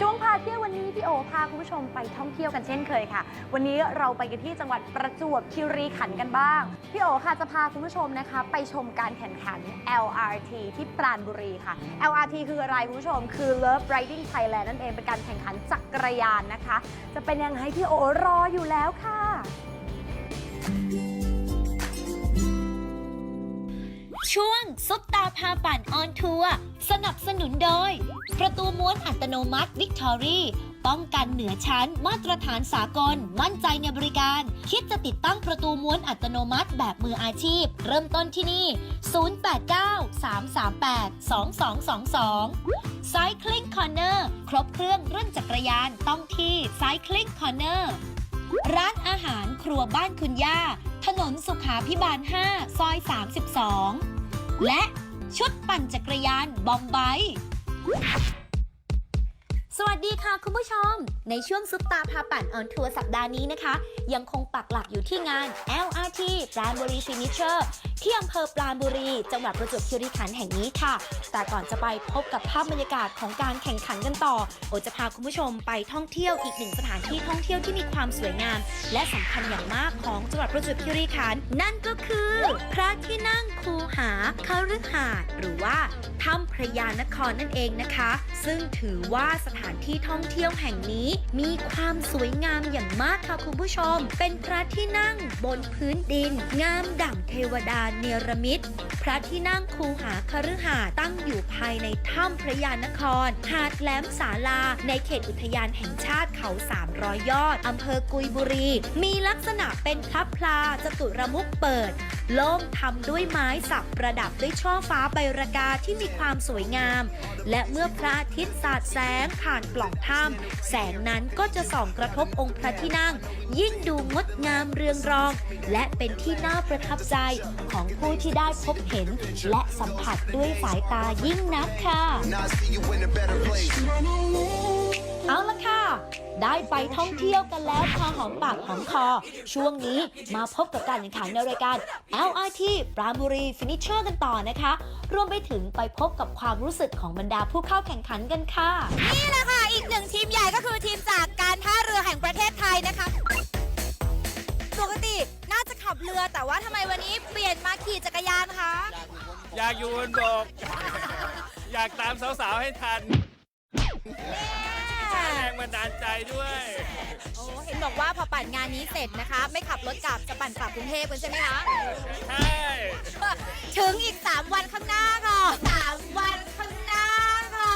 ช่วงพาเที่ยววันนี้พี่โอพาคุณผู้ชมไปท่องเที่ยวกันเช่นเคยค่ะ วันนี้เราไปกันที่จังหวัดประจวบคีรีขันธ์กันบ้าง พี่โอค่ะจะพาคุณผู้ชมนะคะ ไปชมการแข่งขัน LRT ที่ปราณบุรีค่ะ LRT คืออะไรคุณผู้ชม คือ Love Riding Thailand นั่นเองเป็นการแข่งขันจักรยานนะคะ จะเป็นยังไงพี่โอรออยู่แล้วค่ะ ช่วงซุปตาพาปั่นออนทัวร์สนับสนุนโดย ประตูม้วนอัตโนมัติวิกตอรี่ป้องกันเหนือชั้นมาตรฐานสากล มั่นใจในบริการ คิดจะติดตั้งประตูม้วนอัตโนมัติแบบมืออาชีพ เริ่มต้นที่นี่ 089-338-2222 Cycling Corner ครบเครื่องเรื่องจักรยานต้องที่ Cycling Corner ร้านอาหารครัวบ้านคุณย่า ถนนสุขาพิบาล 5 ซอย 32 และชุดปั่นจักรยานบอมไบสวัสดีค่ะคุณผู้ชม ในช่วงซุปตาพาปั่นออนทัวร์สัปดาห์นี้นะคะ ยังคงปักหลักอยู่ที่งาน LRT แบรนด์บริฟินิเชอร์ที่อำเภอปราณบุรี จังหวัดประจวบคีรีขันธ์แห่งนี้ค่ะ แต่ก่อนจะไปพบกับภาพบรรยากาศของการแข่งขันกันต่อโอจะพาคุณผู้ชมไปท่องเที่ยวอีกหนึ่งสถานที่ท่องเที่ยวที่มีความสวยงาม และสำคัญอย่างมากของจังหวัดประจวบคีรีขันธ์นั่นก็คือ พระที่นั่งคูหาคฤหาสน์หรือว่าถ้ำพระยานครนั่นเองนะคะ ซึ่งถือว่าสถานที่ท่องเที่ยวแห่งนี้มีความสวยงามอย่างมากค่ะคุณผู้ชม เป็นพระที่นั่งบนพื้นดิน งามดั่งเทวดาเนรมิตพระที่นั่งคูหาคฤหาตั้งอยู่ภายในถ้ำพระยานคร หาดแหลมสาลาในเขตอุทยานแห่งชาติ เขา 300 ยอด อำเภอกุยบุรี มีลักษณะเป็นพระพลาจตุรมุกเปิด โล่งทำด้วยไม้สักประดับด้วยช่อฟ้าใบระกาที่มีความสวยงาม และเมื่อพระอาทิตย์สาดแสงผ่านปล่องถ้ำแสงนั้นก็จะส่องกระทบองค์พระที่นั่ง ยิ่งดูงดงามเรืองรอง และเป็นที่น่าประทับใจของผู้ที่ได้พบเห็น และสัมผัสด้วยสายตายิ่งนักค่ะ Now I see you in a better place. เอาละค่ะได้ไปท่องเที่ยวกันแล้วพอหอมปากหอมคอ ช่วงนี้มาพบกับการแข่งขันในรายการ LRT ปราณบุรีฟินิชเชอร์กันต่อนะคะ รวมไปถึงไปพบกับความรู้สึกของบรรดาผู้เข้าแข่งขันกันค่ะ นี่แหละค่ะ อีกหนึ่งทีมใหญ่ก็คือทีมจากการท่าเรือแห่งประเทศไทยนะคะปกติน่าจะขับเรือแต่ว่าทำไมวันนี้เปลี่ยนมาขี่จักรยานคะอยากอยู่บนบก อยากตามสาวๆให้ทัน แรงบันดาลใจด้วย โอ้เห็นบอกว่าพอปั่นงานนี้เสร็จนะคะ ไม่ขับรถกลับจะปั่นกลับกรุงเทพกันใช่ไหมคะ ใช่ ถึงอีก 3 วันข้างหน้าค่ะ3วันข้างหน้าค่ะ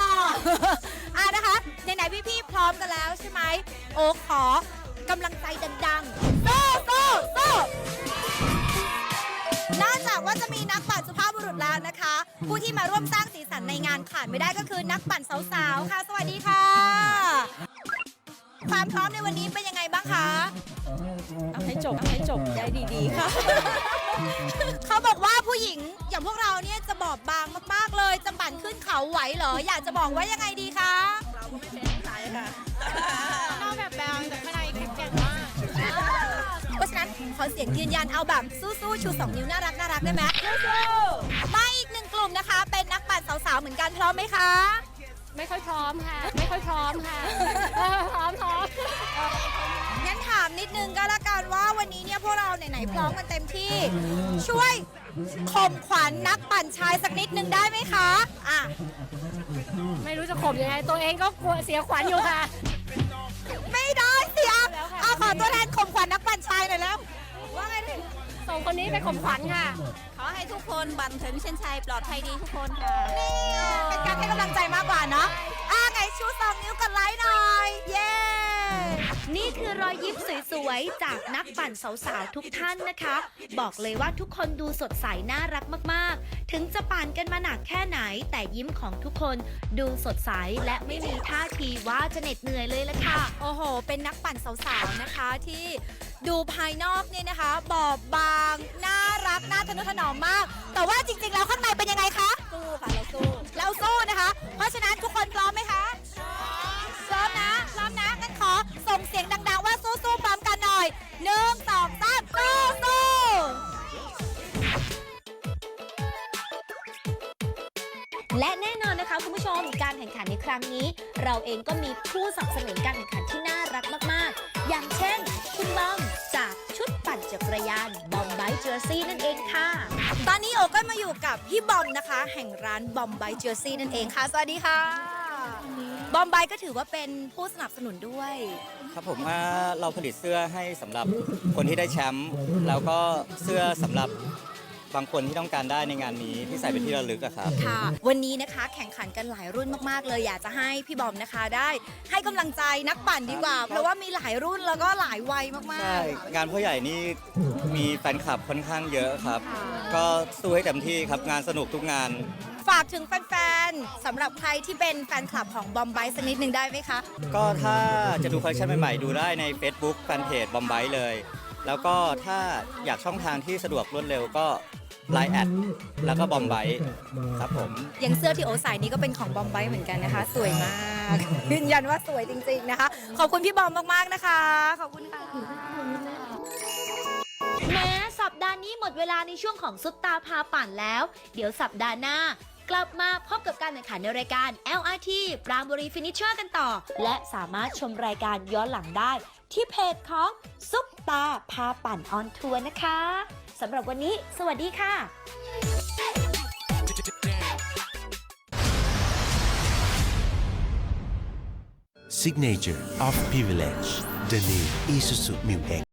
อะนะคะไหนๆพี่ๆพร้อมกันแล้วใช่ไหมโอ้ขอกำลังใจดังๆ ผู้ที่มาร่วมสร้างสีสันในงานขาดไม่ได้ก็คือนักปั่นสาวๆ ค่ะ สวัสดีค่ะ ความพร้อมในวันนี้เป็นยังไงบ้างคะ เอาให้จบเอาให้จบได้ดีๆค่ะ เขาบอกว่าผู้หญิงอย่างพวกเราเนี่ยจะบอบบางมากๆเลย จะปั่นขึ้นเขาไหวเหรอ อยากจะบอกว่ายังไงดีคะ เราก็ไม่ใช่สายค่ะ นอกแบบบางแต่ข้างในแข็งมาก เพราะฉะนั้นขอเสียงยืนยันเอาแบบสู้ๆชูสองนิ้วน่ารักน่ารักได้ไหมสู้ๆมาอีกหนึ่งกลุ่ มนะคะ เป็นนักปั่นสาวๆเหมือนกันพร้อมไหมคะไม่ค่อยพร้อมค่ะ ไม่ค่อยพร้อมค่ะเออพร้อมพร้อมงั้นถามนิดนึงก็แล้วกันว่าวันนี้เนี่ยพวกเราไหนๆพร้อมกันเต็มที่ ช่วยข่มขวัญนักปั่นชายสักนิดนึงได้ไหมคะอะไม่รู้จะข่มยังไง ตัวเองก็กลัวเสียขวัญอยู่ค่ะ ไม่ได้เสียแล้วค่ะเอาขอตัวแทนข่มขวัญนักปั่นชายหน่อยแล้วว่าไงดิ ส่งคนนี้ไปข่มขวัญค่ะ ขอให้ทุกคนบันถึงเส้นชัยปลอดภัยดีทุกคนค่ะ นี่เป็นการให้กำลังใจมากกว่าเนาะอะไงชูสองนิ้วกันไลค์หน่อย เย้ นี่คือรอยยิ้มสวยๆ จากนักปั่นสาวๆ ทุกท่านนะคะ บอกเลยว่าทุกคนดูสดใสน่ารักมากๆ ถึงจะปั่นกันมาหนักแค่ไหน แต่ยิ้มของทุกคนดูสดใสและไม่มีท่าทีว่าจะเหน็ดเหนื่อยเลยละค่ะ โอ้โห เป็นนักปั่นสาวๆ นะคะที่ดูภายนอกเนี่ยนะคะ บอบบาง น่ารัก น่าทะนุถนอมมาก แต่ว่าจริงๆ แล้วข้างในเป็นยังไงคะ สู้ค่ะ เราสู้ เราสู้นะคะ เพราะฉะนั้นทุกคนพร้อมไหมคะ และแน่นอนนะคะคุณผู้ชมการแข่งขันในครั้งนี้ เราเองก็มีผู้สนับสนุนการแข่งขันที่น่ารักมาก ๆ อย่างเช่น คุณบอมจากชุดปั่นจักรยานบอมไบเจอร์ซี่นั่นเองค่ะ ตอนนี้โอก็มาอยู่กับพี่บอมนะคะ แห่งร้านบอมไบเจอร์ซี่นั่นเองค่ะ สวัสดีค่ะ บอมไบก็ถือว่าเป็นผู้สนับสนุนด้วย ครับผมว่าเราผลิตเสื้อให้สำหรับคนที่ได้แชมป์แล้วก็เสื้อสำหรับ บางคนที่ต้องการได้ในงานนี้ที่ใส่เป็นที่ระลึกอะครับ ค่ะ วันนี้นะคะแข่งขันกันหลายรุ่นมากๆ เลย อยากจะให้พี่บอมนะคะ ได้ให้กำลังใจนักปั่นดีกว่า เพราะว่ามีหลายรุ่นแล้วก็หลายวัยมากใช่ งานพ่อใหญ่นี่มีแฟนคลับค่อนข้างเยอะครับก็สู้ให้เต็มที่ครับงานสนุกทุกงานๆฝากถึงแฟนๆสำหรับใครที่เป็นแฟนคลับของบอมไบสักนิดหนึ่งได้ไหมคะ ก็ถ้าจะดูคอลเลคชันใหม่ๆ ดูได้ใน Facebook แฟนเพจบอมไบเลย แล้วก็ถ้าอยากช่องทางที่สะดวกรวดเร็วก็ Line แอดแล้วก็บอมไบครับผม อย่างเสื้อที่โอใส่นี้ก็เป็นของบอมไบเหมือนกันนะคะ สวยมากยืนยันว่าสวยจริงๆนะคะ ขอบคุณพี่บอมมากๆนะคะ ขอบคุณค่ะแม้สัปดาห์นี้หมดเวลาในช่วงของซุปตาพาปั่นแล้ว เดี๋ยวสัปดาห์หน้า กลับมาพบกับการแข่งขันในรายการ LRT ปรามบุรีฟินิชเชอร์กันต่อ และสามารถชมรายการย้อนหลังได้ ที่เพจของซุปตาพาปั่นออนทัวร์นะคะ สำหรับวันนี้ สวัสดีค่ะ Signature of Privilege The new Isuzu Mu X